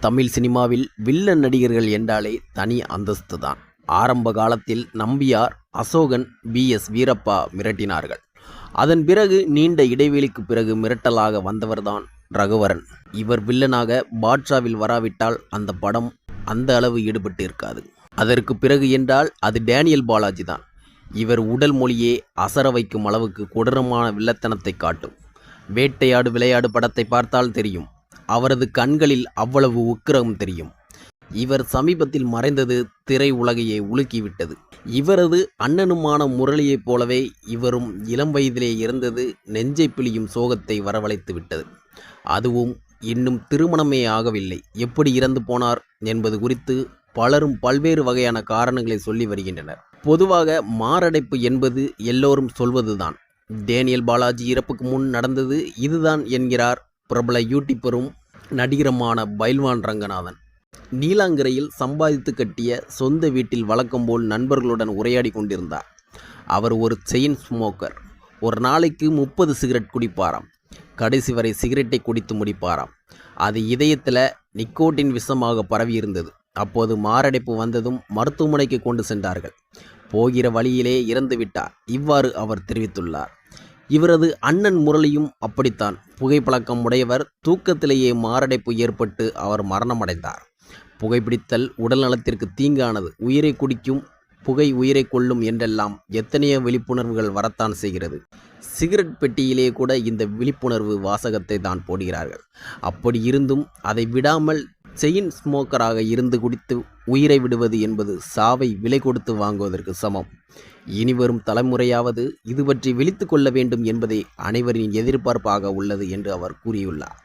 தமிழ் சினிமாவில் வில்லன் நடிகர்கள் என்றாலே தனி அந்தஸ்து தான் ஆரம்ப காலத்தில் நம்பியார் அசோகன் பி. எஸ். வீரப்பா மிரட்டினார்கள். அதன் பிறகு நீண்ட இடைவெளிக்கு பிறகு மிரட்டலாக வந்தவர்தான் ரகுவரன். இவர் வில்லனாக பாட்ஷாவில் வராவிட்டால் அந்த படம் அந்த அளவு ஈடுபட்டு இருக்காது அதற்கு பிறகு என்றால் அது டேனியல் பாலாஜி தான். இவர் உடல் மொழியே அசர வைக்கும் அளவுக்கு கொடூரமான வில்லத்தனத்தை காட்டும். வேட்டையாடு விளையாடு படத்தை பார்த்தால் தெரியும். அவரது கண்களில் அவ்வளவு உக்கிரம் தெரியும். இவர் சமீபத்தில் மறைந்தது திரை உலகையே உலுக்கிவிட்டது. இவரது அண்ணனுமான முரளியைப் போலவே இவரும் இளம் வயதிலே இருந்தது நெஞ்சை பிழியும் சோகத்தை வரவழைத்து விட்டது. அதுவும் இன்னும் திருமணமே ஆகவில்லை. எப்படி இறந்து போனார் என்பது குறித்து பலரும் பல்வேறு வகையான காரணங்களை சொல்லி வருகின்றனர். பொதுவாக மாரடைப்பு என்பது எல்லோரும் சொல்வதுதான். டேனியல் பாலாஜி இறப்புக்கு முன் நடந்தது இதுதான் என்கிறார் பிரபல யூடியூப்பரும் நடிகருமான பைல்வான் ரங்கநாதன். நீலாங்கரையில் சம்பாதித்து கட்டிய சொந்த வீட்டில் வழக்கம் போல் நண்பர்களுடன் உரையாடி கொண்டிருந்தார். அவர் ஒரு செயின் ஸ்மோக்கர். ஒரு நாளைக்கு முப்பது சிகரெட் குடிப்பாராம். கடைசி வரை சிகரெட்டை குடித்து முடிப்பாராம். அது இதயத்தில் நிக்கோட்டின் விஷமாக பரவி இருந்தது. அப்போது மாரடைப்பு வந்ததும் மருத்துவமனைக்கு கொண்டு சென்றார்கள். போகிற வழியிலே இறந்து விட்டார் இவ்வாறு அவர் தெரிவித்துள்ளார். இவரது அண்ணன் முரளியும் அப்படித்தான். புகைப்பழக்கம் உடையவர் தூக்கத்திலேயே மாரடைப்பு ஏற்பட்டு அவர் மரணமடைந்தார். புகைப்பிடித்தல் உடல் நலத்திற்கு தீங்கானது. உயிரை குடிக்கும் புகை உயிரை கொள்ளும் என்றெல்லாம் எத்தனையோ விழிப்புணர்வுகள் வரத்தான் செய்கிறது. சிகரெட் பெட்டியிலே கூட இந்த விழிப்புணர்வு வாசகத்தை தான் போடுகிறார்கள். அப்படி இருந்தும் அதை விடாமல் செயின் ஸ்மோக்கராக இருந்து குடித்து உயிரை விடுவது என்பது சாவை விலை கொடுத்து வாங்குவதற்கு சமம். இனிவரும் தலைமுறையாவது இது பற்றி விழித்து கொள்ள வேண்டும் என்பதே அனைவரின் எதிர்பார்ப்பாக உள்ளது என்று அவர் கூறியுள்ளார்.